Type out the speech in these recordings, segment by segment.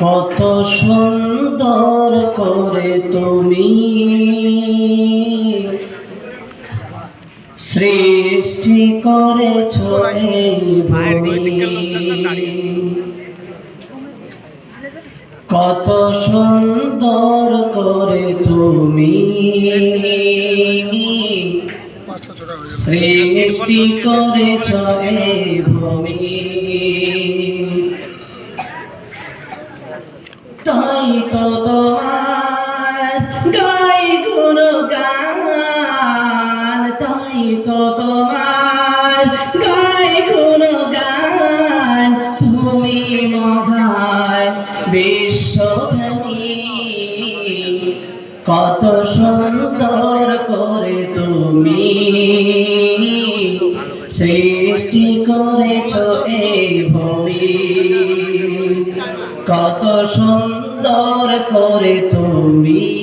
কত সুন্দর করে তুমি সৃষ্টি করেছ কত সুন্দর করে তুমি সৃষ্টি করেছ ভূমি। তোমার গাই গুণগান, তুমি মহান বিশ্বজনী কত সুন্দর করে তুমি সৃষ্টি করেছ এই ভূমি। কত সুন্দর করে তুমি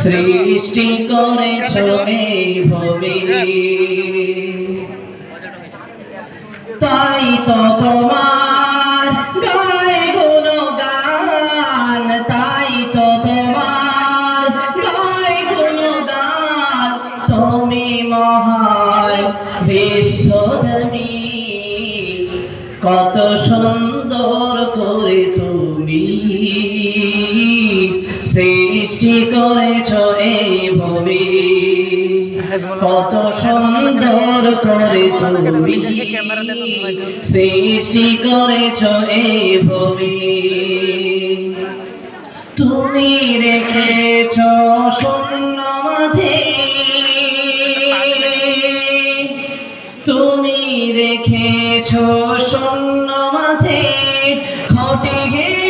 সৃষ্টি করেছ এই ভূমি তাই তো তোমার গায়ে গুণগান, তাই তো তোমার গায়ে গুণগান। তুমি মহান বিশ্বজনী, কত সুন্দর করে তুমি কত সুন্দর করে তুমি সৃষ্টি করেছ এই ভূমি। তুমি রেখেছ শূন্য মাঝে। তুমি রেখেছ শূন্য মাঝে। ঘটে আসিমান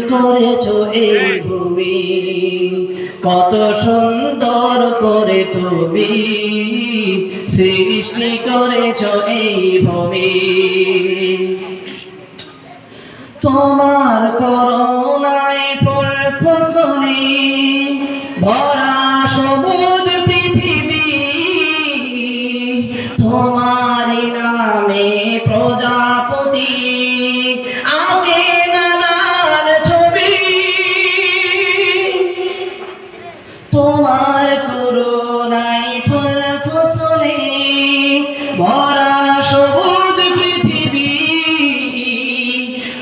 করেছ এই ভূমি? কত সুন্দর করে তুমি সৃষ্টি করেছ এই ভূমি। তোমার করোনায় ফুল ফসলি, ভরা ভরা সবুজ পৃথিবী,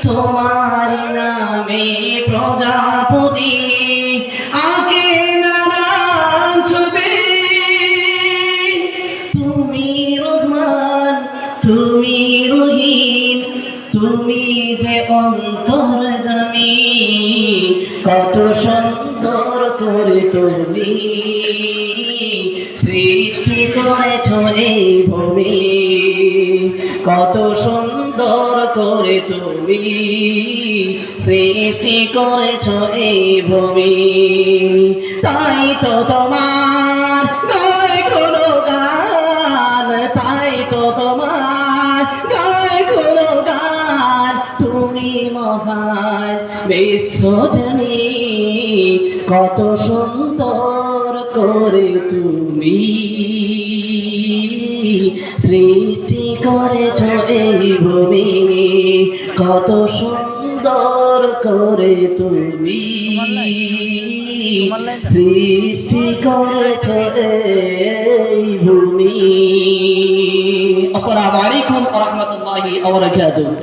তোমার নামে প্রজাপতি আগে নানান ছবি। তুমি রহমান, তুমি রহিম তুমি যে অন্তর কত সুন্দর করে তুমি। সৃষ্টি করেছ এই ভূমি। কত সুন্দর করে তুমি সৃষ্টি করেছ এই ভূমি। তাই তো তোমার গায় কোনো গান, তাই তো তোমার গায় কোনো গান। তুমি মহান বিশ্বজনী, কত সুন্দর করে তুমি। সৃষ্টি করেছ এই ভূমি, কত সুন্দর করে তুমি। সৃষ্টি করেছ এই ভূমি। আসসালামু আলাইকুম ওয়া রাহমাতুল্লাহি ওয়া বারাকাতুহু।